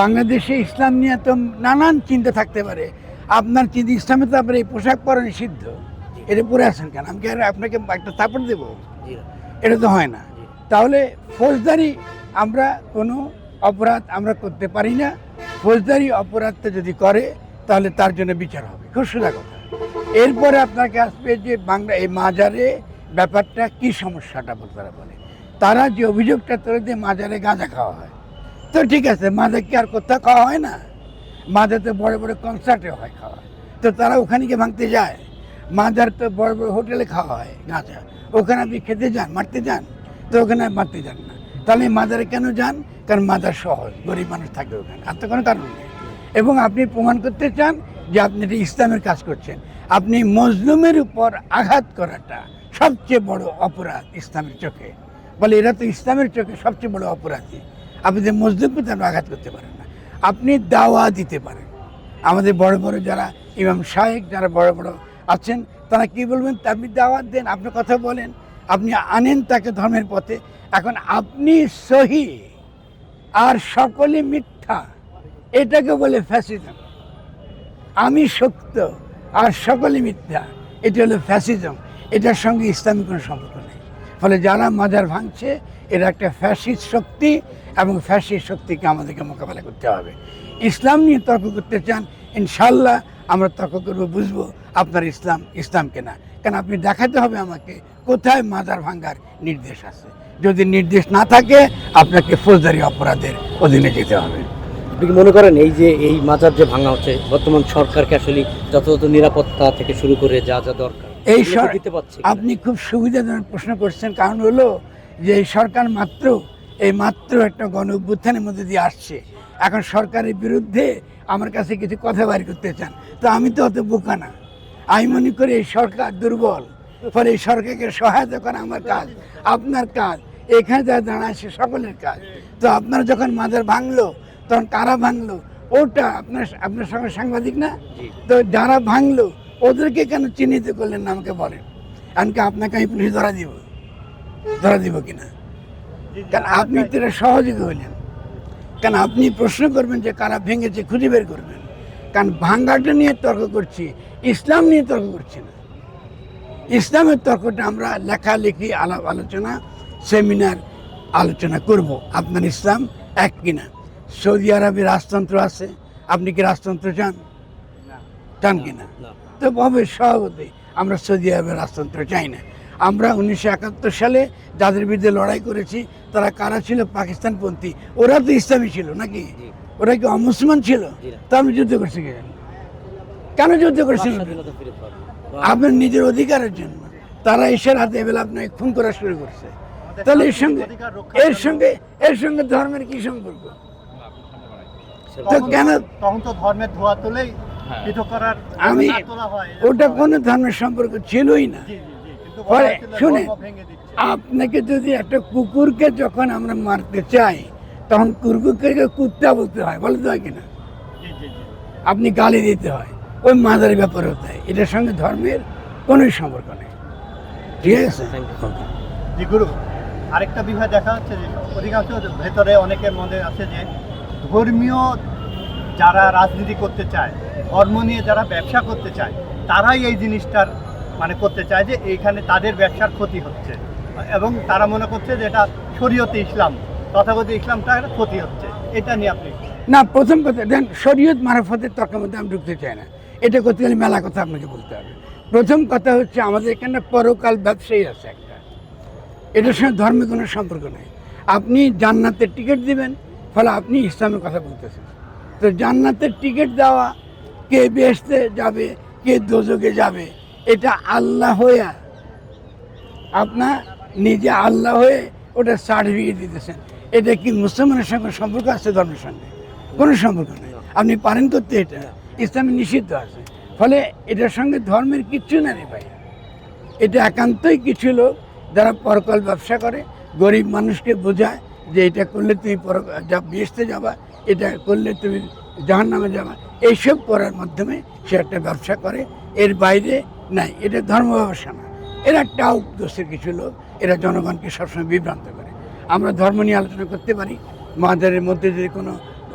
বাংলাদেশে ইসলাম নিয়ে তো নানান চিন্তা থাকতে পারে। আপনার চিন্তা ইসলামে তো আপনার এই পোশাক পরা নিষিদ্ধ। এটা পরে আছেন কেন? আমি আপনাকে একটা তাপড় দেবো? এটা তো হয় না। তাহলে ফৌজদারি আমরা কোনো অপরাধ আমরা করতে পারি না। ফৌজদারি অপরাধটা যদি করে তাহলে তার জন্য বিচার হবে। খুব সোজা কথা। এরপরে আপনাকে আসবে যে বাংলা এই মাজারে ব্যাপারটা কি সমস্যাটা তারা বলে তারা যে অভিযোগটা তুলে দিয়ে মাজারে গাঁজা খাওয়া হয়। তো ঠিক আছে, মাঝে কি আর কোথাও খাওয়া হয় না? মাঝে তো বড় বড় কনসার্টে হয় খাওয়া। তো তারা ওখানে গিয়ে ভাঙতে যায়। মাজার তো বড় বড় হোটেলে খাওয়া হয় গাঁজা ওখানে আপনি খেতে যান, মারতে যান? তো ওখানে মারতে যান না। তাহলে মাজারে কেন যান? কারণ মাজার সহজ গরিব মানুষ থাকে ওখানে। আর তো কোনো কারণ নেই। এবং আপনি প্রমাণ করতে চান যে আপনি এটা ইসলামের কাজ করছেন। আপনি মজলুমের উপর আঘাত করাটা সবচেয়ে বড় অপরাধ ইসলামের চোখে। বলে এরা তো ইসলামের চোখে সবচেয়ে বড় অপরাধী। আপনি যে মজলুমকে তো আপনি আঘাত করতে পারেন না। আপনি দাওয়া দিতে পারেন। আমাদের বড় বড় যারা ইমাম শাহেক যারা বড় বড় আছেন, তারা কি বলবেন? আপনি দাওয়াত দেন, আপনি কথা বলেন, আপনি আনেন তাকে ধর্মের পথে। এখন আপনি সহি আর সকলে মিথ্যা, এটাকে বলে ফ্যাসিজম। আমি সত্য আর সকলে মিথ্যা, এটা হলো ফ্যাসিজম। এটার সঙ্গে ইসলামের কোনো সম্পর্ক ফলে যারা মাজার ভাঙছে, এরা একটা ফ্যাসিস্ট শক্তি এবং ফ্যাসিস্ট শক্তিকে আমাদেরকে মোকাবেলা করতে হবে। ইসলাম নিয়ে তর্ক করতে চান ইনশাল্লাহ আমরা তর্ক করব, বুঝব আপনার ইসলাম ইসলামকে না কারণ আপনি দেখাতে হবে আমাকে কোথায় মাজার ভাঙ্গার নির্দেশ আছে। যদি নির্দেশ না থাকে, আপনাকে ফৌজদারি অপরাধের অধীনে যেতে হবে। আপনি মনে করেন এই যে এই মাজার যে ভাঙা হচ্ছে, বর্তমান সরকারকে আসলে যথাযথ নিরাপত্তা থেকে শুরু করে যা যা দরকার? এই আপনি খুব সুবিধাজনক প্রশ্ন করছেন। কারণ হলো যে এই সরকার মাত্র এই মাত্র একটা গণ অভ্যুত্থানের মধ্যে দিয়ে আসছে। এখন সরকারের বিরুদ্ধে আমার কাছে কিছু কথা বাড়ি করতে চান। তো আমি তো অত বোকা না। আমি মনে করি এই সরকার দুর্বল। ফলে এই সরকারকে সহায়তা করা আমার কাজ আপনার কাজ এখানে যারা দাঁড়ায় সে সকলের কাজ। তো আপনার যখন মাজার ভাঙলো তখন কারা ভাঙলো? ওটা আপনার আপনার সঙ্গে সাংবাদিক না? তো যারা ভাঙলো ওদেরকে কেন চিহ্নিত করলেন না আমাকে বলেন? এমনকি আপনাকে আমি পুলিশ ধরা দিব? ধরা দিব কিনা? কারণ আপনি তো এটা সহযোগী হলেন? কারণ আপনি প্রশ্ন করবেন যে কারা ভেঙেছে খুঁজে বের করবেন? কারণ ভাঙ্গাটা নিয়ে তর্ক করছি ইসলাম নিয়ে তর্ক করছি না। ইসলামের তর্কটা আমরা লেখালেখি আলাপ আলোচনা সেমিনার আলোচনা করব আপনার ইসলাম এক কিনা? সৌদি আরবে রাজতন্ত্র আছে? আপনি কি রাজতন্ত্র চান? চান কিনা? না। তো হবে সভাপতি আমরা সৌদি আরবের রাজতন্ত্র চাই না। আমরা উনিশশো একাত্তর সালে যাদের বিরুদ্ধে লড়াই করেছি তারা কারা ছিল? পাকিস্তানপন্থী। ওরা তো ইসলামী ছিল নাকি? ওরা কি অমুসলমান ছিল। তা আমি যুদ্ধ করছি কেন? কেন যুদ্ধ করছি? আপনার নিজের অধিকারের জন্য। তারা এসে রাতে এবেলা আপনাকে খুন করা শুরু করছে। তাহলে এর সঙ্গে এর সঙ্গে এর সঙ্গে ধর্মের কি সম্পর্ক? তো কেন তখন তো ধর্মের ধোয়া তুলেই পৃথক করার আমি হয় এরকম ওটা কোনো ধর্মের সম্পর্ক ছিলই না। জি, জি, জি, কিন্তু বলা পরে শুনে। আপনাকে যদি একটা কুকুরকে যখন আমরা মারতে চাই তখন কুকুরকে কুত্তা বলতে হয় বলতে হয় কিনা? জি, জি, জি। আপনি গালি দিতে হয় ওই মাদার ব্যাপার হতে হয় এটার সঙ্গে ধর্মের কোনো সম্পর্ক নেই। ঠিক আছে? জি গুরু আরেকটা বিষয় দেখা হচ্ছে যে অধিকাংশ ভেতরে অনেকের মধ্যে আছে যে ধর্মীয় যারা রাজনীতি করতে চায়, ধর্ম নিয়ে যারা ব্যবসা করতে চায়, তারাই এই জিনিসটার মানে করতে চায় যে এইখানে তাদের ব্যবসার ক্ষতি হচ্ছে। এবং তারা মনে করছে যে এটা শরীয়তে ইসলাম তথাগত ইসলামটা একটা ক্ষতি হচ্ছে। এটা নিয়ে আপনি না, প্রথম কথা দেন শরীয়ত মারফতের তর্কের মধ্যে আমি ঢুকতে চাই না। এটা করতে গেলে মেলা কথা আপনাকে বলতে হবে। প্রথম কথা হচ্ছে, আমাদের এখানে পরকাল ব্যবসায়ী আছে একটা। এটার সঙ্গে ধর্মের কোনো সম্পর্ক নেই। আপনি জান্নাতের টিকিট দিবেন, ফলে আপনি ইসলামের কথা বলতেছেন। তো জান্নাতের টিকিট দেওয়া কে বেসতে যাবে, কে দোজকে যাবে, এটা আল্লাহ হইয়া আপনার নিজে আল্লাহ হয়ে ওটা সার্টিফিকেট দিতেছেন। এটা কি মুসলমানের সঙ্গে সম্পর্ক আছে, ধর্মের সঙ্গে? কোনো সম্পর্ক নেই। আপনি পারেন করতে এটা। ইসলামে নিষিদ্ধ আছে। ফলে এটার সঙ্গে ধর্মের কিচ্ছু না রে ভাই এটা একান্তই কিছু লোক যারা পরকাল ব্যবসা করে, গরিব মানুষকে বোঝায় যে এটা করলে তুমি পর যা বেসতে যাবা এটা করলে তুমি জাহান নামে যাবা। এইসব করার মাধ্যমে সে একটা ব্যবসা করে, এর বাইরে নাই। এটা ধর্ম ব্যবসা না এরা টাউক দোষের কিছু লোক, এরা জনগণকে সবসময় বিভ্রান্ত করে। আমরা ধর্ম নিয়ে আলোচনা করতে পারি, মাদারের মধ্যে যদি কোনো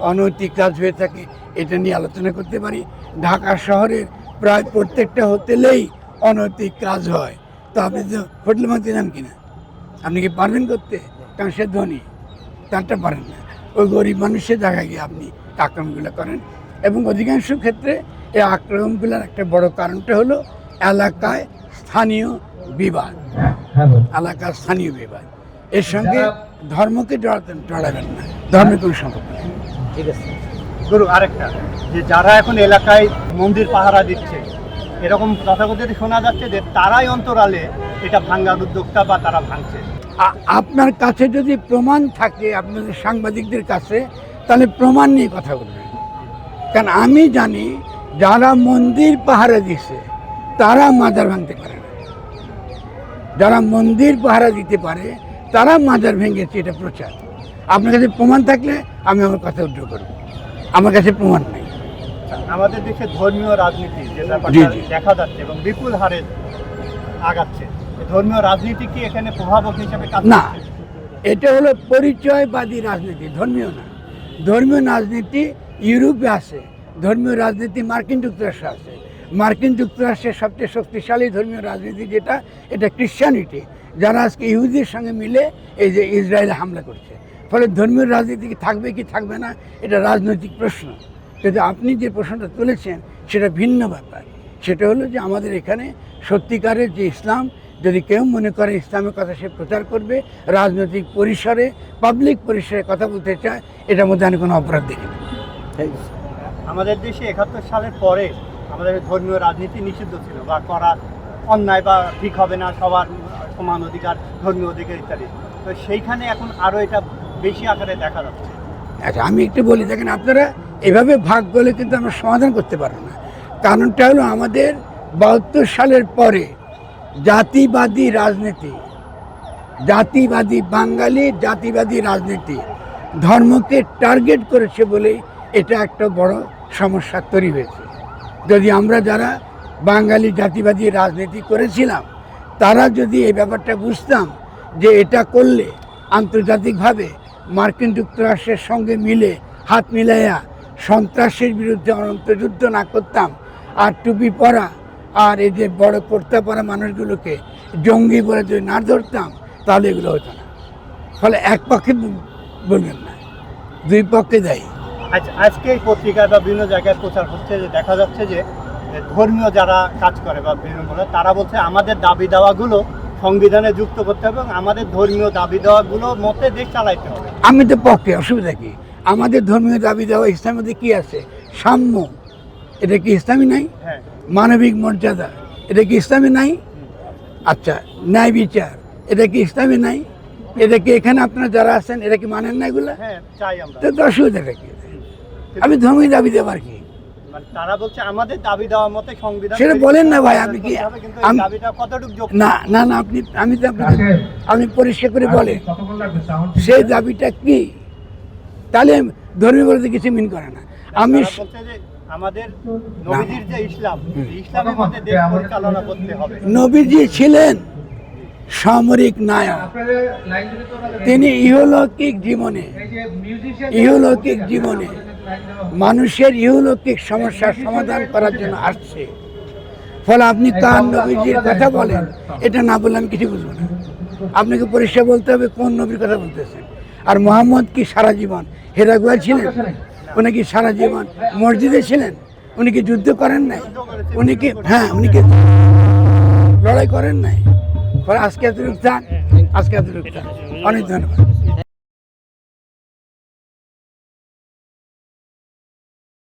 অনৈতিক কাজ হয়ে থাকে, এটা নিয়ে আলোচনা করতে পারি। ঢাকা শহরের প্রায় প্রত্যেকটা হোটেলেই অনৈতিক কাজ হয়। তো আপনি তো হোটেল মারতে যান কিনা? আপনি কি পারবেন করতে? কারণ সে ধনী। তারটা পারেন না। ওই গরিব মানুষের জায়গায় গিয়ে আপনি আক্রমণগুলো করেন। এবং অধিকাংশ ক্ষেত্রে এই আক্রমণগুলোর একটা বড় কারণটা হলো এলাকায় স্থানীয় বিবাদ। এলাকার স্থানীয় বিবাদ। এর সঙ্গে ধর্মকে জড়াতে জড়াবেন না ধর্মের কোনো সম্পর্ক নেই। ঠিক আছে। গুরু আরেকটা যে যারা এখন এলাকায় মন্দির পাহারা দিচ্ছে এরকম তথাকথিত শোনা যাচ্ছে যে তারাই অন্তরালে এটা ভাঙ্গার উদ্যোক্তা বা তারা ভাঙছে। আপনার কাছে যদি প্রমাণ থাকে আপনাদের সাংবাদিকদের কাছে তাহলে প্রমাণ নিয়ে কথা বলবেন। কারণ আমি জানি যারা মন্দির পাহারা দিছে তারা মাজার ভাঙতে পারে না। যারা মন্দির পাহারা দিতে পারে তারা মাজার ভেঙেছে এটা প্রচার। আপনার কাছে প্রমাণ থাকলে আমি আমার কথা উদ্ধার করব। আমার কাছে প্রমাণ নেই। আমাদের দেশে ধর্মীয় রাজনীতি যে ব্যাপারটা দেখা যাচ্ছে এবং বিপুল হারে আগাচ্ছে ধর্মীয় রাজনীতি কি এখানে প্রভাবক হিসেবে কাজ না এটা হলো পরিচয়বাদী রাজনীতি ধর্মীয় না। ধর্মীয় রাজনীতি ইউরোপে আছে ধর্মীয় রাজনীতি মার্কিন যুক্তরাষ্ট্রে আছে। মার্কিন যুক্তরাষ্ট্রের সবচেয়ে শক্তিশালী ধর্মীয় রাজনীতি যেটা এটা ক্রিশ্চিয়ানিটি যারা আজকে ইহুদির সঙ্গে মিলে এই যে ইসরায়েলে হামলা করছে। ফলে ধর্মীয় রাজনীতি কি থাকবে কি থাকবে না এটা রাজনৈতিক প্রশ্ন। কিন্তু আপনি যে প্রশ্নটা তুলেছেন সেটা ভিন্ন ব্যাপার। সেটা হলো যে আমাদের এখানে সত্যিকারের যে ইসলাম যদি কেউ মনে করে ইসলামের কথা সে প্রচার করবে রাজনৈতিক পরিসরে পাবলিক পরিসরে কথা বলতে চায় এটার মধ্যে আমি কোনো অপরাধ দেখি ঠিক আমাদের দেশে একাত্তর সালের পরে আমাদের ধর্মীয় রাজনীতি নিষিদ্ধ ছিল বা করা অন্যায় বা ঠিক হবে না সবার সমান অধিকার ধর্মীয় অধিকার ইত্যাদি। তো সেইখানে এখন আরও এটা বেশি আকারে দেখা যাচ্ছে। আচ্ছা আমি একটু বলি দেখেন আপনারা এভাবে ভাগ করলে কিন্তু আমরা সমাধান করতে পারব না। কারণটা হলো আমাদের বাহাত্তর সালের পরে জাতিবাদী রাজনীতি। জাতিবাদী বাঙালি, জাতিবাদী রাজনীতি। ধর্মকে টার্গেট করেছে বলেই এটা একটা বড় সমস্যা তৈরি হয়েছে। যদি আমরা যারা বাঙালি, জাতিবাদী রাজনীতি করেছিলাম, তারা যদি এই ব্যাপারটা বুঝতাম যে এটা করলে আন্তর্জাতিকভাবে মার্কিন যুক্তরাষ্ট্রের সঙ্গে মিলে, হাত মিলাইয়া সন্ত্রাসের বিরুদ্ধে অনন্ত যুদ্ধ না করতাম, আর টুপি পরা আর এই যে বড় কর্তা পরা মানুষগুলোকে জঙ্গি বলে যদি না ধরতাম তাহলে এগুলো হতো না। ফলে এক পক্ষে বলবেন না দুই পক্ষে দেয়। আজ আজকে এই পত্রিকায় বা বিভিন্ন জায়গায় প্রচার হচ্ছে যে দেখা যাচ্ছে যে ধর্মীয় যারা কাজ করে বা বিভিন্ন বলে তারা বলছে আমাদের দাবি দাওয়াগুলো সংবিধানে যুক্ত করতে হবে এবং আমাদের ধর্মীয় দাবি দাওয়াগুলো মতে দেশ চালাইতে হবে। আমি তো পক্ষে অসুবিধা কি? আমাদের ধর্মীয় দাবি দেওয়া ইসলামের মধ্যে কি আছে? সাম্য। এটা কি ইসলামী নাই? হ্যাঁ। মানবিক মর্যাদা এটা কি ইসলামে নাই? আচ্ছা ন্যায় বিচার এটা কি ইসলামে নাই? এটা কি এখানে আপনারা যারা আছেন এটা কি মানেন না এগুলা? হ্যাঁ চাই আমরা। তো অসুবিধাটা কি আমি ধর্মীয় দাবি দেবার কি। তারা বলছে আমাদের দাবি দেওয়ার মতে সংবিধান সেটা বলেন না ভাই, আপনি কি- আমি- এই দাবিটা কতটুকু যোগ্য না না না আপনি আমি তো আপনাকে আপনি পরিষ্কার করে বলেন সেই দাবিটা কি? তাহলে ধর্মীয় বলতে কিছু মিন করে না। আমি আমাদের নবীজির যে ইসলাম ইসলামের মধ্যে দেশ পরিচালনা করতে হবে। নবীজি ছিলেন সামরিক নায়ক। তিনি ইহলৌকিক জীবনে ইহলৌকিক জীবনে মানুষের ইহলৌকিক সমস্যার সমাধান করার জন্য আসছে। ফলে আপনি কার নবীজির কথা বলেন? এটা না বললে আমি কিছু বুঝব না। আপনাকে পরিষ্কার বলতে হবে কোন নবীর কথা বলতেছেন। আর মোহাম্মদ কি সারা জীবন হেরাগুয়া ছিলেন? উনি কি সারা জীবন মসজিদে ছিলেন? উনি কি যুদ্ধ করেন নাই? উনি কি হ্যাঁ উনি কি লড়াই করেন নাই? আজকে এতটুকু থাক আজকে এতটুকু থাক অনেক ধন্যবাদ।